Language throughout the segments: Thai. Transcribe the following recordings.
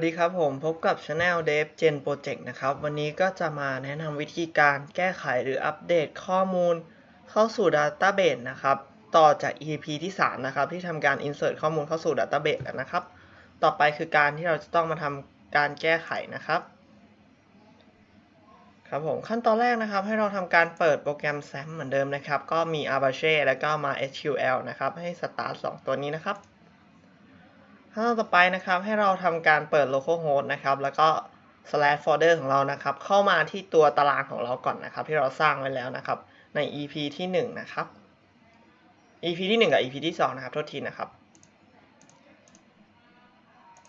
วัสดีครับผมพบกับ Channel Dev Gen Project นะครับ วันนี้ก็จะมาแนะนำวิธีการแก้ไขหรืออัปเดตข้อมูลเข้าสู่ Database นะครับ ต่อจาก EP ที่ 3 นะครับ ที่ทำการ insert ข้อมูลเข้าสู่ Database แล้วนะครับ ต่อไปคือการที่เราจะต้องมาทำการแก้ไขนะครับ ครับผมขั้นตอนแรกนะครับ ให้เราทำการเปิดโปรแกรม SAM เหมือนเดิมนะครับ ก็มี Apache แล้วก็มา SQL นะครับ ให้ start 2 ตัวนี้นะครับ ขั้นตอนต่อไปนะครับ ให้เราทำการเปิด localhost นะครับ แล้วก็ slash folder ของเรานะครับ เข้ามาที่ตัวตารางของเราก่อนนะครับ ที่เราสร้างไว้แล้วนะครับ ใน EP ที่1นะครับ EP ที่ 1 กับ EP ที่ 2 นะครับ โทษทีนะครับ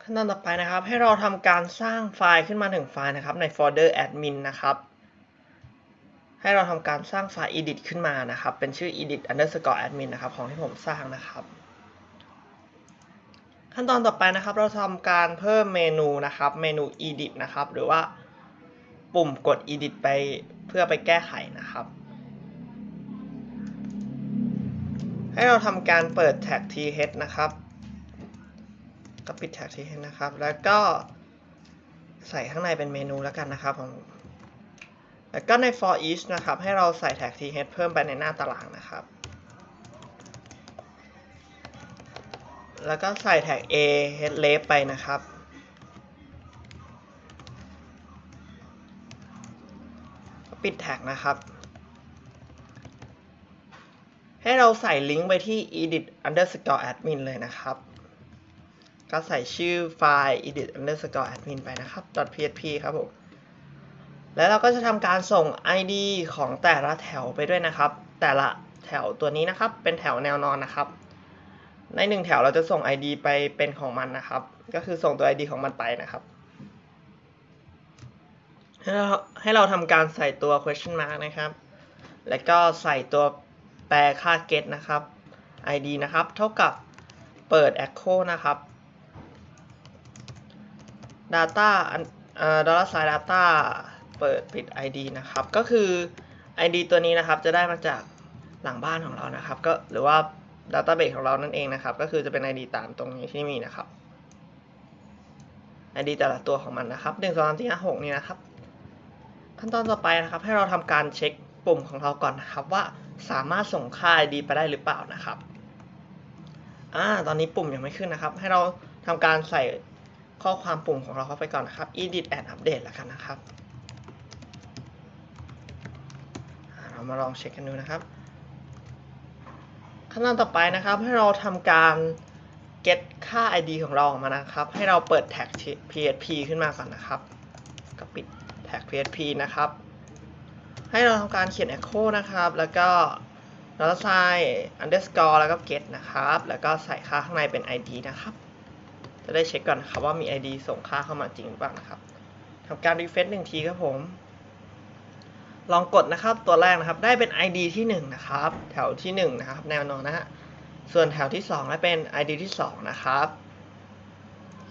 ขั้นตอนต่อไปนะครับ ให้เราทำการสร้างไฟล์ขึ้นมา1ไฟล์นะครับ ในโฟลเดอร์ admin นะครับ ให้เราทำการสร้างไฟล์ edit ขึ้นมานะครับ เป็นชื่อ edit underscore admin นะครับ ของที่ผมสร้างนะครับ ขั้นตอนต่อไปนะครับ เราทำการเพิ่มเมนูนะครับเมนู edit นะครับ หรือว่าปุ่มกด edit ไปเพื่อไปแก้ไขนะครับ ให้เราทำการเปิดแท็ก th นะครับก็ปิดแท็ก th นะครับ แล้วก็ใส่ข้างในเป็นเมนูแล้วกันนะครับผมแล้วก็ใน for each นะครับ ให้เราใส่แท็ก th เพิ่มไปในหน้าตารางนะครับ แล้วก็ใส่แท็ก a head l e f ไปนะครับ ปิดแท็กนะครับ ให้เราใส่ลิงก์ไปที่ edit underscore admin เลยนะครับ ก็ใส่ชื่อไฟล์ edit underscore admin ไปนะครับ .php ครับผม แล้วเราก็จะทำการส่ง id ของแต่ละแถวไปด้วยนะครับ แต่ละแถวตัวนี้นะครับ เป็นแถวแนวนอนนะครับ ในหนึ่งแถวเราจะส่ง ID ไปเป็นของมันนะครับ ก็คือส่งตัว ID ของมันไปนะครับให้เราให้เราทำการใส่ตัว question mark นะครับ แล้วก็ใส่ตัวแปลค่า get นะครับ ID นะครับ เท่ากับเปิด echo นะครับ data อ่อ dollar sign data เปิดปิด ID นะครับ ก็คือ ID ตัวนี้นะครับจะได้มาจากหลังบ้านของเรานะครับ ก็หรือว่า database ของเรานั่นเองนะครับ ก็คือจะเป็น ID ตามตรงนี้ที่มีนะครับ ID แต่ละตัวของมันนะครับ1 2 3 4 5 6นี่นะครับ ขั้นตอนต่อไปนะครับ ให้เราทำการเช็คปุ่มของเราก่อนนะครับ ว่าสามารถส่งค่า ID ไปได้หรือเปล่านะครับอ่าตอนนี้ปุ่มยังไม่ขึ้นนะครับ ให้เราทำการใส่ข้อความปุ่มของเราเข้าไปก่อนนะครับ edit and update แล้วกันนะครับ เรามาลองเช็คกันดูนะครับ ขั้นตอนต่อไปนะครับ ให้เราทำการ get ค่า ID ของเราออกมานะครับ ให้เราเปิดแท็ก php ขึ้นมาก่อนนะครับ ก็ปิดแท็ก php นะครับ ให้เราทำการเขียน echo นะครับ แล้วก็ dollar sign underscore แล้วก็ get นะครับ แล้วก็ใส่ค่าข้างในเป็น ID นะครับ จะได้เช็คก่อนนะครับว่ามี ID ส่งค่าเข้ามาจริงหรือเปล่านะครับทำการ refresh หนึ่งทีครับผม ลองกดนะครับตัวแรกนะครับได้เป็น ID ที่1นะครับแถวที่1นะครับแนวนอนนะฮะส่วนแถวที่2ได้เป็น ID ที่2นะครับ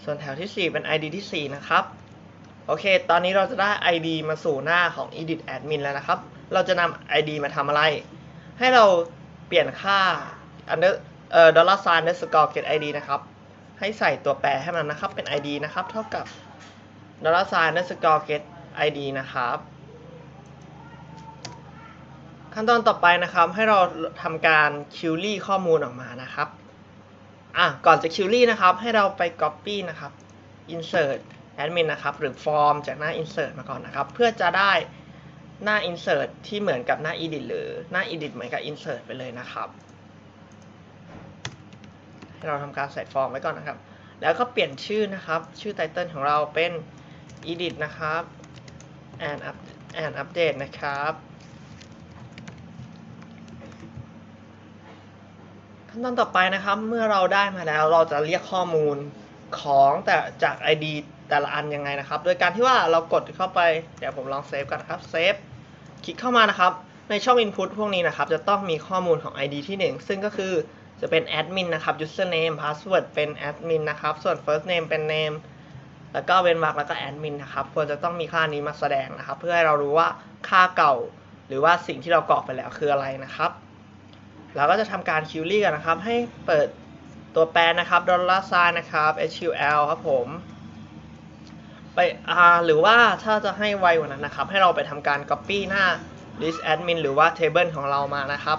ส่วนแถวที่ 4 เป็น ID ที่ 4 นะครับ โอเค ตอนนี้เราจะได้ ID มาสู่หน้าของ edit admin แล้วนะครับ เราจะนำ ID มาทำอะไร ให้เราเปลี่ยนค่า under เอ่อ dollar sign underscore get ID นะครับ ให้ใส่ตัวแปรให้มันนะครับ เป็น ID นะครับ เท่ากับ dollar sign underscore get ID นะครับ ขั้นตอนต่อไปนะครับให้เราทำการคิวรี่ข้อมูลออกมานะครับอะก่อนจะคิวรี่นะครับให้เราไป Copy นะครับ Insert Admin นะครับหรือ Form จากหน้า Insert มาก่อนนะครับ เพื่อจะได้หน้า Insert ที่เหมือนกับหน้า Edit หรือหน้า Edit เหมือนกับ Insert ไปเลยนะครับ ให้เราทำการใส่ฟอร์มไว้ก่อนนะครับ แล้วก็เปลี่ยนชื่อนะครับ ชื่อไตเติลของเราเป็น edit นะครับ and up and update นะครับ ขั้นตอนต่อไปนะครับ เมื่อเราได้มาแล้วเราจะเรียกข้อมูลของแต่จาก ID แต่ละอันยังไงนะครับ โดยการที่ว่าเรากดเข้าไป เดี๋ยวผมลองเซฟกันนะครับเซฟคลิกเข้ามานะครับ ในช่อง input พวกนี้นะครับ จะต้องมีข้อมูลของ ID ที่ 1 ซึ่งก็คือจะเป็น admin นะครับ username password เป็น admin นะครับ ส่วน first name เป็น name แล้วก็เว้นวรรคแล้วก็ admin นะครับ ควรจะต้องมีค่านี้มาแสดงนะครับ เพื่อให้เรารู้ว่าค่าเก่า หรือว่าสิ่งที่เรากรอกไปแล้วคืออะไรนะครับ เราก็จะทำการ query กันนะครับ ให้เปิดตัวแปรนะครับ dollar sign นะครับ sql ครับผม ไปหรือว่าถ้าจะให้ไวกว่านั้นนะครับ ให้เราไปทำการ copy หน้า list admin หรือว่า table ของเรามานะครับ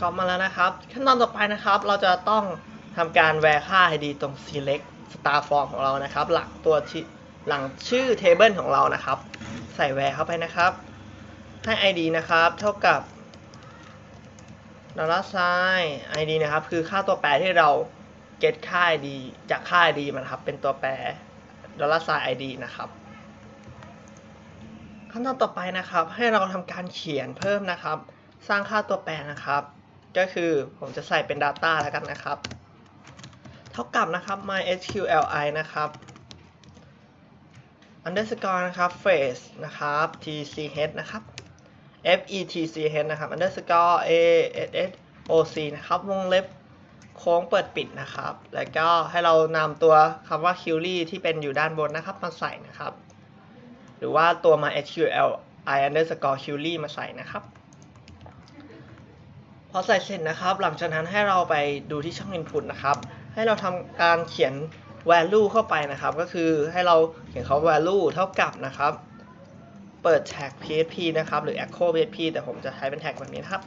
ก็มาแล้วนะครับ ขั้นตอนต่อไปนะครับ เราจะต้องทำการแวร์ค่า id ตรง select star form ของเรานะครับ หลังตัวหลังชื่อ table ของเรานะครับ ใส่แวร์เข้าไปนะครับ ให้ id นะครับ เท่ากับ dollar sign id นะครับ คือค่าตัวแปรที่เรา get ค่า id จากค่า id มันครับ เป็นตัวแปร dollar sign id นะครับ ขั้นตอนต่อไปนะครับ ให้เราทำการเขียนเพิ่มนะครับ สร้างค่าตัวแปรนะครับ ก็คือผมจะใส่เป็น data แล้วกันนะครับ เท่ากับนะครับ mysqli นะครับ underscore นะครับ phrase นะครับ tch นะครับ fetch นะครับ underscore asoc นะครับ วงเล็บโค้งเปิดปิดนะครับ แล้วก็ให้เรานำตัวคำว่า query ที่เป็นอยู่ด้านบนนะครับ มาใส่นะครับ หรือว่าตัว mysqli underscore query มาใส่นะครับ พอใส่เสร็จนะครับ หลังจากนั้นให้เราไปดูที่ช่อง input นะครับ ให้เราทำการเขียน value เข้าไปนะครับ ก็คือให้เราเขียนคำว่า value เท่ากับนะครับ เปิดแท็ก php นะครับ หรือ echo php แต่ผมจะใช้เป็นแท็กแบบนี้นะครับ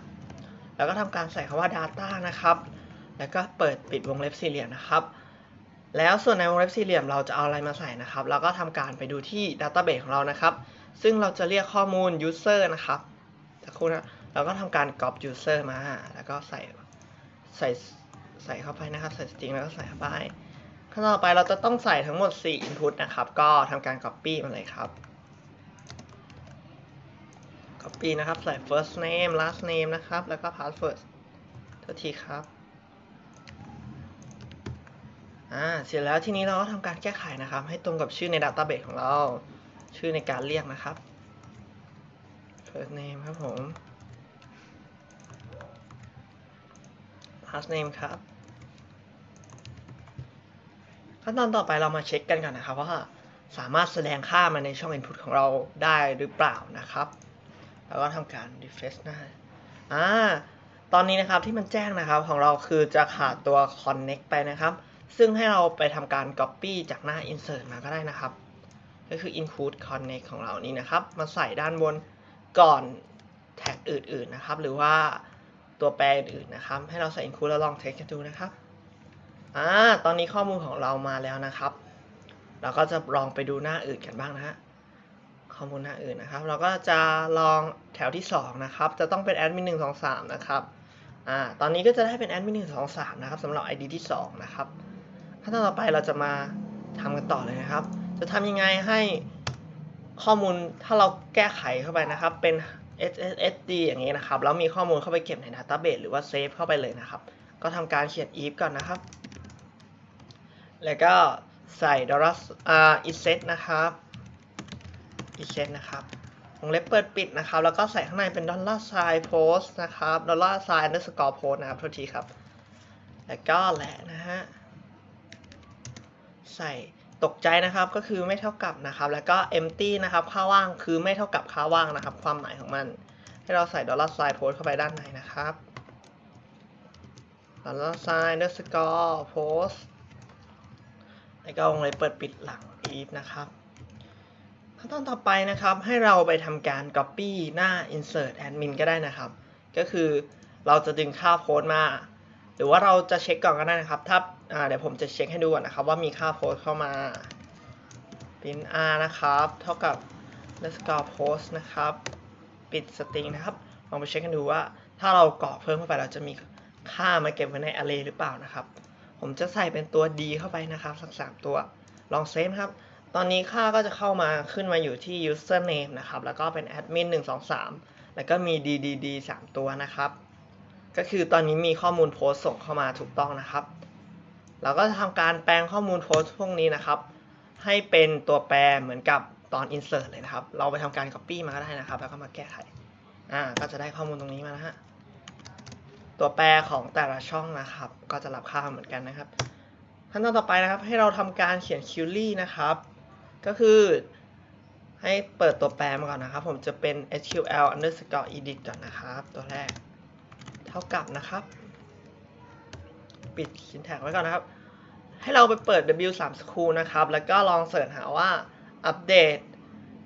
แล้วก็ทำการใส่คำว่า data นะครับ แล้วก็เปิดปิดวงเล็บสี่เหลี่ยมนะครับ แล้วส่วนในวงเล็บสี่เหลี่ยมเราจะเอาอะไรมาใส่นะครับ เราก็ทำการไปดูที่ database ของเรานะครับ ซึ่งเราจะเรียกข้อมูล user นะครับสักครู่นะเราก็ทำการ copy user มา แล้วก็ใส่ใส่ใส่เข้าไปนะครับ ใส่ string แล้วก็ใส่เข้าไปขั้นต่อไปเราจะต้องใส่ทั้งหมด 4 input นะครับ ก็ทำการ copy มาเลยครับ copy นะครับ ใส่ first name last name นะครับ แล้วก็ password โทษทีครับ อ่า เสร็จแล้วทีนี้เราก็ทำการแก้ไขนะครับ ให้ตรงกับชื่อใน database ของเรา ชื่อในการเรียกนะครับ first name ครับผม last name ครับ ขั้นตอนต่อไปเรามาเช็คกันก่อนนะครับว่าสามารถแสดงค่ามาในช่อง input ของเราได้หรือเปล่านะครับ แล้วก็ทำการ refresh หน้าอ่าตอนนี้นะครับที่มันแจ้งนะครับของเราคือจะขาดตัว connect ไปนะครับ ซึ่งให้เราไปทำการ copy จากหน้า insert มาก็ได้นะครับ ก็คือ include connect ของเรานี้นะครับ มาใส่ด้านบนก่อนแท็กอื่นๆนะครับ หรือว่าตัวแปรอื่นๆนะครับ ให้เราใส่ include แล้วลองเทสกันดูนะครับอ่าตอนนี้ข้อมูลของเรามาแล้วนะครับ เราก็จะลองไปดูหน้าอื่นกันบ้างนะฮะ ข้อมูลหน้าอื่นนะครับ เราก็จะลองแถวที่ 2 นะครับ จะต้องเป็นแอดมิน1 2 3นะครับอ่าตอนนี้ก็จะได้เป็นแอดมิน1 2 3นะครับสำหรับ ID ที่ 2 นะครับขั้นตอนต่อไปเราจะมาทำกันต่อเลยนะครับ จะทำยังไงให้ข้อมูลถ้าเราแก้ไขเข้าไปนะครับ เป็น SSD อย่างนี้นะครับ แล้วมีข้อมูลเข้าไปเก็บใน Database หรือว่าเซฟเข้าไปเลยนะครับ ก็ทำการเขียน if ก่อนนะครับ แล้วก็ใส่ dollar อ่า iset นะครับ iset นะครับวงเล็บเปิดปิดนะครับ แล้วก็ใส่ข้างในเป็น dollar sign post นะครับ dollar sign underscore post นะครับโทษทีครับ แล้วก็แหละนะฮะ ใส่ตกใจนะครับก็คือไม่เท่ากับนะครับ แล้วก็ empty นะครับ ค่าว่างคือไม่เท่ากับค่าว่างนะครับ ความหมายของมัน ให้เราใส่ dollar sign post เข้าไปด้านในนะครับ dollar sign underscore post แล้วก็วงเล็บเปิดปิดหลัง if นะครับ ขั้นตอนต่อไปนะครับ ให้เราไปทำการ copy หน้า insert admin ก็ได้นะครับ ก็คือเราจะดึงค่าโพสต์มา หรือว่าเราจะเช็คก่อนก็ได้นะครับ ถ้าเดี๋ยวผมจะเช็คให้ดูก่อนนะครับ ว่ามีค่าโพสต์เข้ามา print r นะครับ เท่ากับ underscore post นะครับ ปิดสตริงนะครับ ลองไปเช็คกันดูว่า ถ้าเรากรอกเพิ่มเข้าไปเราจะมีค่ามาเก็บไว้ใน array หรือเปล่านะครับ ผมจะใส่เป็นตัว d เข้าไปนะครับสักสามตัว ลองเซฟครับ ตอนนี้ค่าก็จะเข้ามาขึ้นมาอยู่ที่ username นะครับ แล้วก็เป็น admin 1 2 3 แล้วก็มี ddd 3 ตัวนะครับ ก็คือตอนนี้มีข้อมูลโพสต์ส่งเข้ามาถูกต้องนะครับ เราก็จะทำการแปลงข้อมูลโพสต์พวกนี้นะครับ ให้เป็นตัวแปรเหมือนกับตอน insert เลยนะครับ เราไปทำการ copy มาก็ได้นะครับ แล้วก็มาแก้ไข อ่า ก็จะได้ข้อมูลตรงนี้มาแล้วฮะ ตัวแปรของแต่ละช่องนะครับ ก็จะรับค่าเหมือนกันนะครับ ขั้นตอนต่อไปนะครับ ให้เราทำการเขียน query นะครับ ก็คือให้เปิดตัวแปรมาก่อนนะครับ ผมจะเป็น sql underscore edit ก่อนนะครับ ตัวแรก เท่ากับนะครับ ปิด syntax ไว้ก่อนนะครับ ให้เราไปเปิด W3 School นะครับ แล้วก็ลองเสิร์ชหาว่าอัปเดต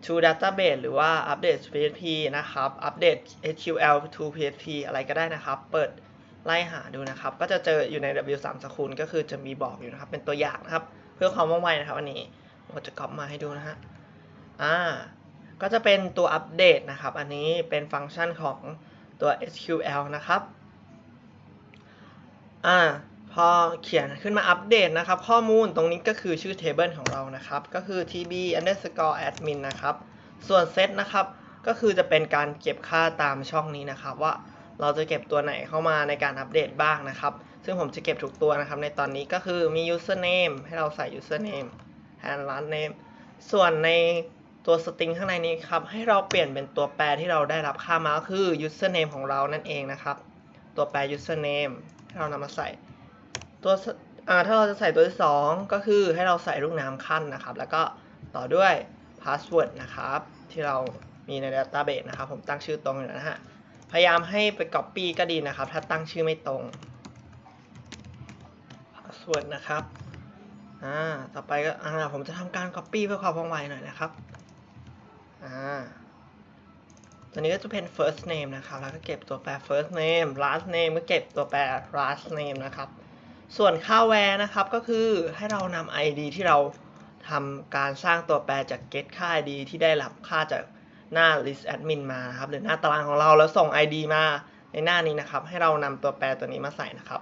to database หรือว่าอัปเดต PHP นะครับ อัปเดต SQL to PHP อะไรก็ได้นะครับ เปิดไล่หาดูนะครับ ก็จะเจออยู่ใน W3 School ก็คือจะมีบอกอยู่นะครับ เป็นตัวอย่างนะครับ เพื่อความว่องไวนะครับอันนี้ ผมจะก๊อปมาให้ดูนะฮะ อ่า ก็จะเป็นตัวอัปเดตนะครับ อันนี้เป็นฟังก์ชันของตัว SQL นะครับ อ่า พอเขียนขึ้นมาอัปเดตนะครับ ข้อมูลตรงนี้ก็คือชื่อ table ของเรานะครับ ก็คือ tb underscore admin นะครับ ส่วน set นะครับ ก็คือจะเป็นการเก็บค่าตามช่องนี้นะครับว่าเราจะเก็บตัวไหนเข้ามาในการอัปเดตบ้างนะครับ ซึ่งผมจะเก็บทุกตัวนะครับ ในตอนนี้ก็คือมี username ให้เราใส่ username and last name ส่วนในตัว string ข้างในนี้ครับ ให้เราเปลี่ยนเป็นตัวแปรที่เราได้รับค่ามาก็คือ username ของเรานั่นเองนะครับ ตัวแปร username ให้เรานำมาใส่ ตัวถ้าเราจะใส่ตัวที่ 2 ก็คือให้เราใส่ลูกน้ำขั้นนะครับ แล้วก็ต่อด้วย password นะครับ ที่เรามีใน database นะครับ ผมตั้งชื่อตรงอยู่แล้วนะฮะ พยายามให้ไป copy ก็ดีนะครับ ถ้าตั้งชื่อไม่ตรง password นะครับ อ่า ต่อไปก็ อ่า ผมจะทำการ copy เพื่อความว่องไวหน่อยนะครับ อ่า ตัวนี้ก็จะเป็น first name นะครับ แล้วก็เก็บตัวแปร first name last name ก็เก็บตัวแปร last name นะครับ ส่วนค่าแวร์นะครับ ก็คือให้เรานำ ID ที่เราทำการสร้างตัวแปรจาก get ค่า ID ที่ได้รับค่าจากหน้า list admin มานะครับ หรือหน้าตารางของเราแล้วส่ง ID มาในหน้านี้นะครับ ให้เรานำตัวแปรตัวนี้มาใส่นะครับ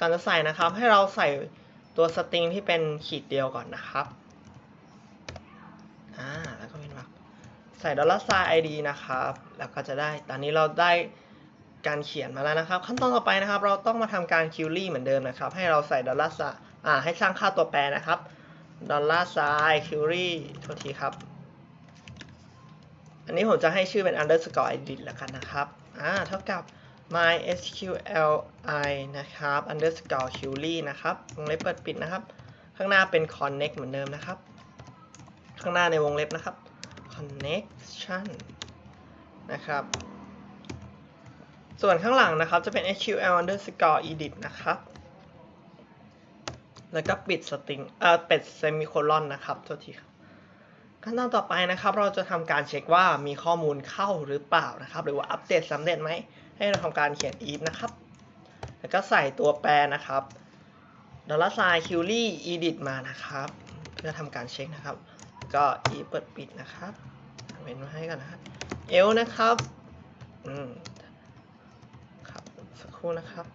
ก่อนจะใส่นะครับ ให้เราใส่ ตัว string ที่เป็นขีดเดียวก่อนนะครับ อ่า แล้วก็เป็นวรรคใส่ dollar sign id นะครับ แล้วก็จะได้ ตอนนี้เราได้การเขียนมาแล้วนะครับ ขั้นตอนต่อไปนะครับ เราต้องมาทำการ query เหมือนเดิมนะครับ ให้เราใส่ dollar sign อ่า ให้สร้างค่าตัวแปรนะครับ dollar sign query โทษทีครับ อันนี้ผมจะให้ชื่อเป็น underscore edit แล้วกันนะครับ อ่า เท่ากับ mysqli นะครับ underscore query นะครับ วงเล็บเปิดปิดนะครับ ข้างหน้าเป็น connect เหมือนเดิมนะครับ ข้างหน้าในวงเล็บนะครับ connection นะครับ ส่วนข้างหลังนะครับจะเป็น sql underscore edit นะครับ แล้วก็ปิด string เอ่อปิด semicolon นะครับ โทษทีครับ ขั้นตอนต่อไปนะครับ เราจะทำการเช็คว่ามีข้อมูลเข้าหรือเปล่านะครับ หรือว่าอัปเดตสำเร็จไหม ให้เราทำการเขียน if นะครับ แล้วก็ใส่ตัวแปรนะครับ dollar sign query edit มานะครับ เพื่อทำการเช็คนะครับ ก็ if เปิดปิดนะครับเว้นไว้ให้ก่อนนะครับ l นะครับ อืม ครับ สักครู่นะครับ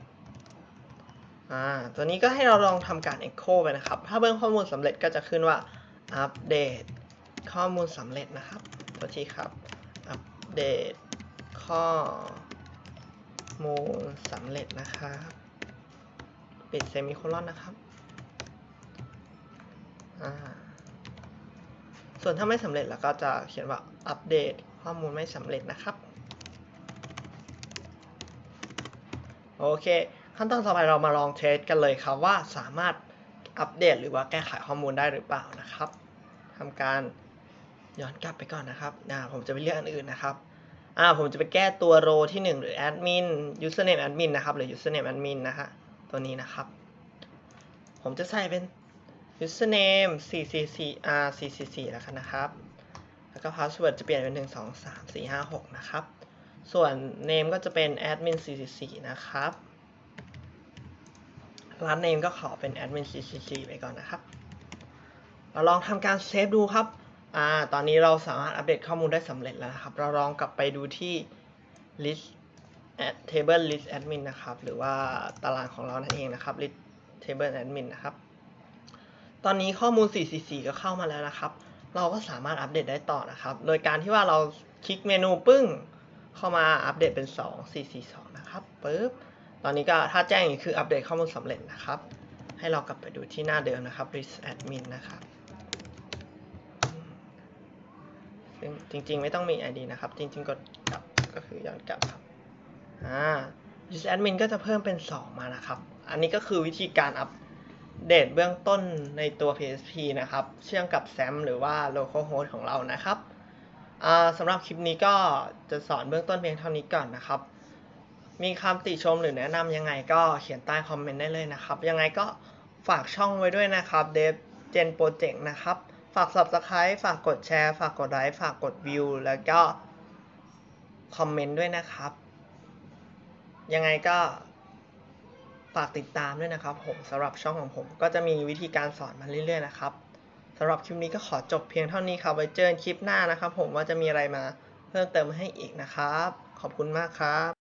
อ่า ตัวนี้ก็ให้เราลองทำการ echo ไปนะครับ ถ้าเบิ่งข้อมูลสำเร็จก็จะขึ้นว่าอัปเดต ข้อมูลสำเร็จนะครับตัวทีครับ อัปเดตข้อมูลสำเร็จนะครับ ปิดเซมิโคลอนนะครับ ส่วนถ้าไม่สำเร็จแล้วก็จะเขียนว่าอัปเดตข้อมูลไม่สำเร็จนะครับ โอเค ขั้นตอนต่อไปเรามาลองเทสกันเลยครับว่าสามารถอัปเดตหรือว่าแก้ไขข้อมูลได้หรือเปล่านะครับทำการ ย้อนกลับไปก่อนนะครับอ่าผมจะไปเลือกอันอื่นนะครับอ่าผมจะไปแก้ตัวโรที่ 1 หรือ admin username admin นะครับหรือ username admin นะฮะตัวนี้นะครับ ผมจะใส่เป็น username 444 r 444แล้วกันนะครับ แล้วก็ password จะเปลี่ยนเป็น 1 2 3 4 5 6 นะครับ ส่วน name ก็จะเป็น admin 444นะครับ last name ก็ขอเป็น admin 444ไปก่อนนะครับ เราลองทำการเซฟดูครับ อ่าตอนนี้เราสามารถอัปเดตข้อมูลได้สำเร็จแล้วนะครับ เราลองกลับไปดูที่ list at table list admin นะครับ หรือว่าตารางของเรานั่นเองนะครับ list table admin นะครับ ตอนนี้ข้อมูล 444 ก็เข้ามาแล้วนะครับ เราก็สามารถอัปเดตได้ต่อนะครับ โดยการที่ว่าเราคลิกเมนูปึ้ง เข้ามาอัปเดตเป็น 2 442 นะครับปึ๊บ ตอนนี้ก็ถ้าแจ้งอย่างนี้คืออัปเดตข้อมูลสำเร็จนะครับ ให้เรากลับไปดูที่หน้าเดิมนะครับ list admin นะครับ ซึ่งจริง ๆ ไม่ต้องมี ID นะครับ จริง ๆ กดกลับก็คือย้อนกลับครับอ่า list admin ก็จะเพิ่มเป็น 2 มานะครับ อันนี้ก็คือวิธีการอัปเดตเบื้องต้นในตัว PHP นะครับ เชื่อมกับ SAM หรือว่า localhost ของเรานะครับอ่าสำหรับคลิปนี้ก็จะสอนเบื้องต้นเพียงเท่านี้ก่อนนะครับ มีคำติชมหรือแนะนำยังไงก็เขียนใต้คอมเมนต์ได้เลยนะครับ ยังไงก็ฝากช่องไว้ด้วยนะครับ Dev Gen Project นะครับ ฝาก Subscribe ฝากกดแชร์ ฝากกดไลค์ ฝากกดวิว แล้วก็คอมเมนต์ด้วยนะครับ ยังไงก็ฝากติดตามด้วยนะครับผมสำหรับช่องของผมก็จะมีวิธีการสอนมาเรื่อยๆนะครับสำหรับคลิปนี้ก็ขอจบเพียงเท่านี้ครับไว้เจอกันคลิปหน้านะครับ ผมว่าจะมีอะไรมาเพิ่มเติมให้อีกนะครับ ขอบคุณมากครับ